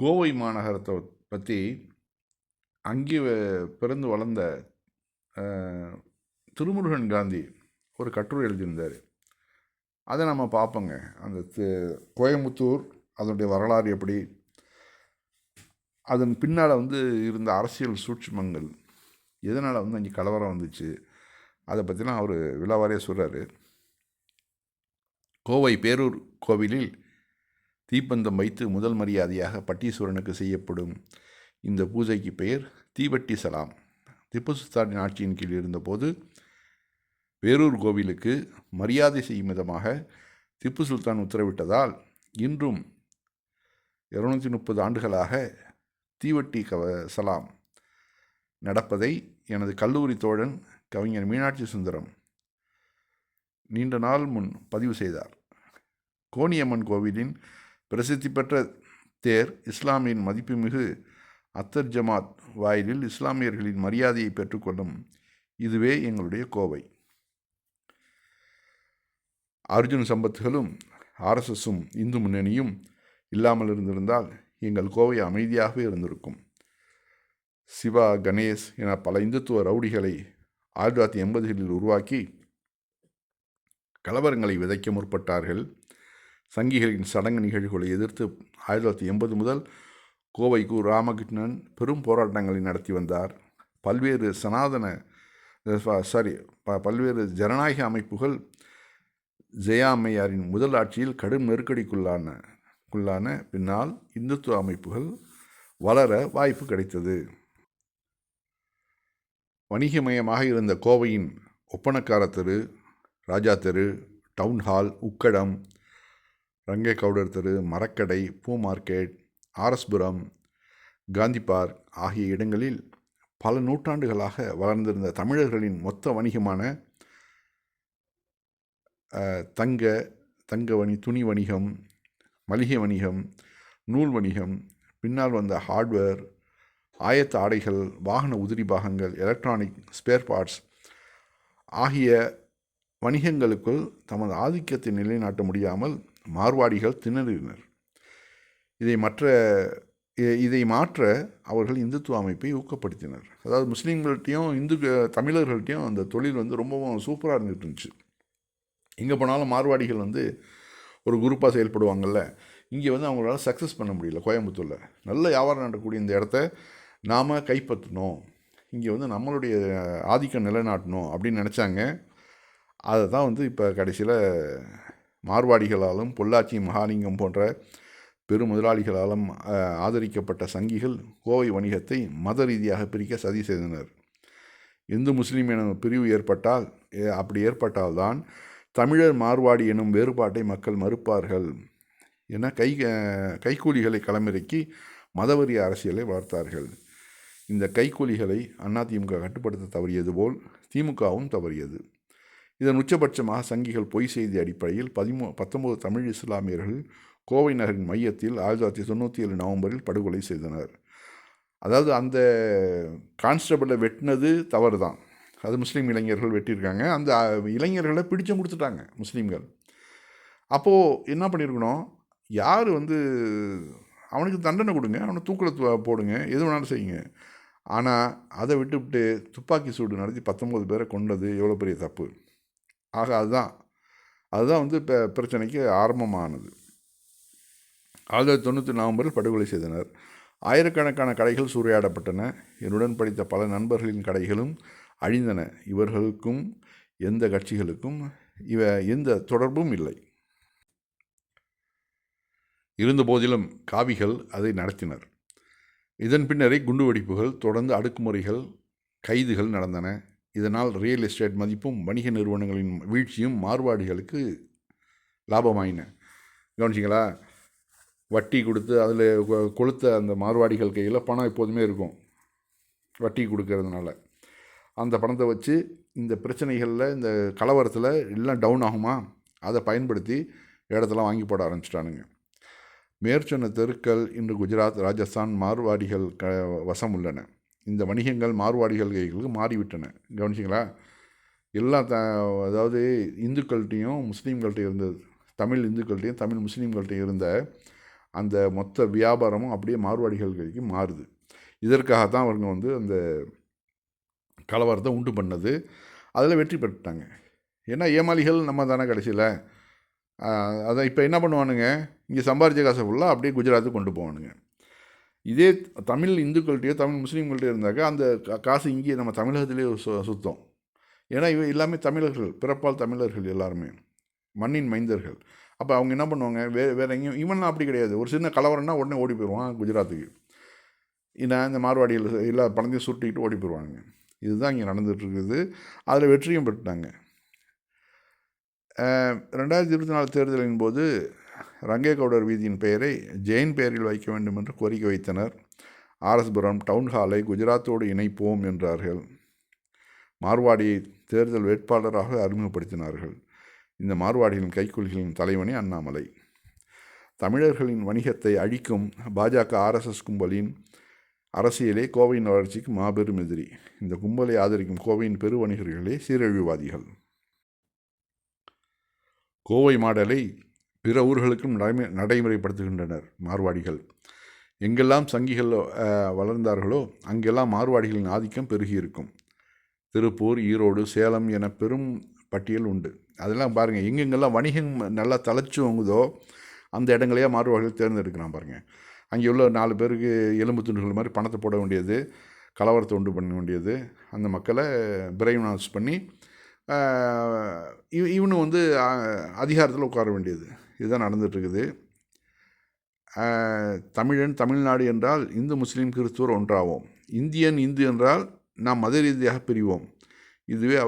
கோவை மாநகரத்தை பற்றி அங்கே பிறந்து வளர்ந்த திருமுருகன் காந்தி ஒரு கட்டுரை எழுதியிருந்தார். அதை நம்ம பார்ப்போங்க. அந்த கோயம்புத்தூர் அதனுடைய வரலாறு எப்படி? அதன் பின்னால் வந்து இருந்த அரசியல் சூட்சுமங்கள் எதனால் வந்து அங்கே கலவரம் வந்துச்சு? அதை பற்றிலாம் அவர் விழாவாரியாக சொல்கிறாரு கோவை பேரூர் கோவிலில் தீப்பந்தம் வைத்து முதல் மரியாதையாக பட்டீஸ்வரனுக்கு செய்யப்படும் இந்த பூஜைக்கு பெயர் தீவட்டி சலாம். திப்பு சுல்தானின் ஆட்சியின் கீழ் இருந்தபோது வேரூர் கோவிலுக்கு மரியாதை செய்யும் விதமாக திப்பு சுல்தான் உத்தரவிட்டதால் இன்றும் இருநூற்றி முப்பது ஆண்டுகளாக தீவட்டி கவ சலாம் நடப்பதை எனது கல்லூரி தோழன் கவிஞர் மீனாட்சி சுந்தரம் நீண்ட நாள் முன் பதிவு செய்தார். கோணியம்மன் கோவிலின் பிரசித்தி பெற்ற தேர் இஸ்லாமியின் மதிப்புமிகு அத்தர் ஜமாத் வாயிலில் இஸ்லாமியர்களின் மரியாதையை பெற்றுக்கொள்ளும். இதுவே எங்களுடைய கோவை. அர்ஜுன் சம்பத்துகளும் ஆர்எஸ்எஸும் இந்து முன்னணியும் இல்லாமல் இருந்திருந்தால் எங்கள் கோவை அமைதியாகவே இருந்திருக்கும். சிவா கணேஷ் என பல இந்துத்துவ ரவுடிகளை ஆயிரத்தி தொள்ளாயிரத்தி எண்பதுகளில் உருவாக்கி கலவரங்களை விதைக்க முற்பட்டார்கள். சங்கிகளின் சடங்கு நிகழ்வுகளை எதிர்த்து ஆயிரத்தி தொள்ளாயிரத்தி எண்பது முதல் கோவை கு ராமகிருஷ்ணன் பெரும் போராட்டங்களை நடத்தி வந்தார். பல்வேறு சனாதன சாரி ப பல்வேறு ஜனநாயக அமைப்புகள் ஜெயா அம்மையாரின் முதல் ஆட்சியில் கடும் நெருக்கடிக்குள்ளான குள்ளான பின்னால் இந்துத்துவ அமைப்புகள் வளர வாய்ப்பு கிடைத்தது. வணிகமயமாக இருந்த கோவையின் ஒப்பனக்கார தெரு ராஜா தெரு டவுன் ஹால் உக்கடம் ரங்கே கவுடர் தெரு மரக்கடை பூ மார்க்கெட் ஆரஸ்புரம் காந்தி பார்க் ஆகிய இடங்களில் பல நூற்றாண்டுகளாக வளர்ந்திருந்த தமிழர்களின் மொத்த வணிகமான தங்க தங்க வணி துணி வணிகம் மளிகை வணிகம் நூல் வணிகம் பின்னால் வந்த ஹார்ட்வேர் ஆயத்த ஆடைகள் வாகன உதிரி பாகங்கள் எலக்ட்ரானிக் ஸ்பேர் பார்ட்ஸ் ஆகிய வணிகங்களுக்குள் தமது ஆதிக்கத்தை நிலைநாட்ட முடியாமல் மார்வாடிகள் திணறினர். இதை மற்ற இதை மாற்ற அவர்கள் இந்துத்துவ அமைப்பை ஊக்கப்படுத்தினர். அதாவது முஸ்லீம்கள்ட்டையும் இந்து தமிழர்கள்ட்டையும் அந்த தொழில் வந்து ரொம்பவும் சூப்பராக இருந்துகிட்டு இருந்துச்சு எங்கே போனாலும் மார்வாடிகள் வந்து ஒரு குரூப்பாக செயல்படுவாங்கள்ல இங்கே வந்து அவங்களால சக்ஸஸ் பண்ண முடியல கோயம்புத்தூரில். நல்ல வியாபாரம் நடக்கக்கூடிய இந்த இடத்த நாம் கைப்பற்றணும். இங்கே வந்து நம்மளுடைய ஆதிக்கம் நிலைநாட்டணும் அப்படின்னு நினச்சாங்க. அதை தான் வந்து இப்போ கடைசியில் மார்வாடிகளாலும் பொள்ளாச்சி மகாலிங்கம் போன்ற பெரும் முதலாளிகளாலும் ஆதரிக்கப்பட்ட சங்கிகள் கோவை வணிகத்தை மத ரீதியாக பிரிக்க சதி செய்தனர். இந்து முஸ்லீம் என பிரிவு ஏற்பட்டால் அப்படி ஏற்பட்டால்தான் தமிழர் மார்வாடி எனும் வேறுபாட்டை மக்கள் மறுப்பார்கள் என கை கைக்கூலிகளை களமிறக்கி மதவரி அரசியலை வளர்த்தார்கள். இந்த கைக்கூலிகளை அதிமுக கட்டுப்படுத்த தவறியது போல் திமுகவும் தவறியது. இதன் உச்சபட்சமாக சங்கிகள் பொய் செய்தி அடிப்படையில் பதிமூ பத்தொன்பது தமிழ் இஸ்லாமியர்கள் கோவை நகரின் மையத்தில் ஆயிரத்தி தொள்ளாயிரத்தி தொண்ணூற்றி ஏழு நவம்பரில் படுகொலை செய்தனர். அதாவது அந்த கான்ஸ்டபிளை வெட்டினது தவறு தான். அது முஸ்லீம் இளைஞர்கள் வெட்டியிருக்காங்க. அந்த இளைஞர்களை பிடிச்சு கொடுத்துட்டாங்க முஸ்லீம்கள். அப்போது என்ன பண்ணியிருக்கணும்? யார் வந்து அவனுக்கு தண்டனை கொடுங்க அவனை தூக்கில் போடுங்க எது வேணாலும் செய்யுங்க. ஆனால் அதை விட்டுவிட்டு துப்பாக்கி சூடு நடத்தி பத்தொம்பது பேரை கொண்டது எவ்வளோ பெரிய தப்பு? ஆக அதுதான். அதுதான் வந்து இப்போ பிரச்சனைக்கு ஆரம்பமானது. ஆயிரத்தி தொண்ணூற்றி நவம்பரில் படுகொலை செய்தனர். ஆயிரக்கணக்கான கடைகள் சூறையாடப்பட்டன. என்னுடன் படித்த பல நண்பர்களின் கடைகளும் அழிந்தன. இவர்களுக்கும் எந்த கட்சிகளுக்கும் இவ எந்த தொடர்பும் இல்லை. இருந்தபோதிலும் காவிகள் அதை நடத்தினர். இதன் பின்னரே குண்டுவெடிப்புகள் தொடர்ந்து அடுக்குமுறைகள் கைதுகள் நடந்தன. இதனால் ரியல் எஸ்டேட் மதிப்பும் வணிக நிறுவனங்களின் வீழ்ச்சியும் மாறுபாடுகளுக்கு லாபமாயின. கவனிச்சிங்களா? வட்டி கொடுத்து அதில் கொளுத்த அந்த மார்வாடிகள் கையில் பணம் எப்போதுமே இருக்கும். வட்டி கொடுக்கறதுனால. அந்த பணத்தை வச்சு இந்த பிரச்சனைகளில் இந்த கலவரத்தில் எல்லாம் டவுன் ஆகுமா? அதை பயன்படுத்தி இடத்தெல்லாம் வாங்கி போட ஆரம்பிச்சிட்டானுங்க. மேற்சொன்ன தெருக்கள் இன்று குஜராத் ராஜஸ்தான் மார்வாடிகள் க வசம் உள்ளன. இந்த வணிகங்கள் மார்வாடிகள் கைகளுக்கு மாறிவிட்டன. கவனிச்சிங்களா? எல்லா த அதாவது இந்துக்கள்கிட்டையும் முஸ்லீம்கள்கிட்ட இருந்தது. தமிழ் இந்துக்கள்கிட்டையும் தமிழ் முஸ்லீம்கள்கிட்டையும் இருந்த அந்த மொத்த வியாபாரமும் அப்படியே மார்வாடிகள் கைக்கு மாறுது. இதற்காகத்தான் அவங்க வந்து அந்த கலவரத்தை உண்டு பண்ணது. அதில் வெற்றி பெற்றுட்டாங்க. ஏன்னா ஏமாளிகள் நம்ம தானே கடைசியில். அதை இப்போ என்ன பண்ணுவானுங்க? இங்கே சம்பாரிச்ச காசை ஃபுல்லாக அப்படியே குஜராத்துக்கு கொண்டு போவானுங்க. இதே தமிழ் இந்துக்கள்கிட்டயோ தமிழ் முஸ்லீம்கள்ட்டயோ இருந்தாக்கா அந்த காசு இங்கேயே நம்ம தமிழகத்திலே சு சுத்தம். ஏன்னா இவ எல்லாமே தமிழர்கள் பிறப்பால் தமிழர்கள் எல்லாருமே. மண்ணின் மைந்தர்கள். அப்போ அவங்க என்ன பண்ணுவாங்க? வே வேறு எங்கேயும் இவன்லாம் அப்படி கிடையாது. ஒரு சின்ன கலவரம்னா உடனே ஓடி போயிடுவான் குஜராத்துக்கு. ஏன்னா இந்த மார்வாடியில் எல்லா பணத்தையும் சுட்டிக்கிட்டு ஓடி போயிடுவாங்க. இதுதான் இங்கே நடந்துகிட்ருக்குது. அதில் வெற்றியும் பெற்றுட்டாங்க. ரெண்டாயிரத்தி இருபத்தி நாலு தேர்தலின் போது ரங்கேகவுடர் வீதியின் பெயரை ஜெயின் பெயரில் வைக்க வேண்டும் என்று கோரிக்கை வைத்தனர். ஆர்எஸ்புரம் டவுன் ஹாலை குஜராத்தோடு இணைப்போம் என்றார்கள். மார்வாடியை தேர்தல் வேட்பாளராக அறிமுகப்படுத்தினார்கள். இந்த மார்வாடிகளின் கைக்குலிகளின் தலைவனே அண்ணாமலை. தமிழர்களின் வணிகத்தை அழிக்கும் பாஜக ஆர்எஸ்எஸ் கும்பலின் அரசியலே கோவையின் வளர்ச்சிக்கு மாபெரும் எதிரி. இந்த கும்பலை ஆதரிக்கும் கோவையின் பெரு வணிகர்களே சீரழிவுவாதிகள். கோவை மாடலை பிற ஊர்களுக்கும் நடைமை நடைமுறைப்படுத்துகின்றனர் மார்வாடிகள். எங்கெல்லாம் சங்கிகள் வளர்ந்தார்களோ அங்கெல்லாம் மார்வாடிகளின் ஆதிக்கம் பெருகியிருக்கும். திருப்பூர் ஈரோடு சேலம் என பெரும் பட்டியல் உண்டு. அதெல்லாம் பாருங்கள் எங்கெங்கெல்லாம் வணிகம் நல்லா தலைச்சுவங்குதோ அந்த இடங்களையே மார்வாடிகள் தேர்ந்தெடுக்கிறான் பாருங்கள் அங்கே உள்ள நாலு பேருக்கு எலும்பு துண்டுகள் மாதிரி பணத்தை போட வேண்டியது கலவரத்தை உண்டு பண்ண வேண்டியது அந்த மக்களை பிரெயின் வாஷ் பண்ணி இவ இவனு வந்து அதிகாரத்தில் உட்கார வேண்டியது. இதுதான் நடந்துகிட்ருக்குது. தமிழன் தமிழ்நாடு என்றால் இந்து முஸ்லீம் கிறிஸ்துவர் ஒன்றாவோம். இந்தியன் இந்து என்றால் நாம் மத ரீதியாக பிரிவோம். இதுவே அவர்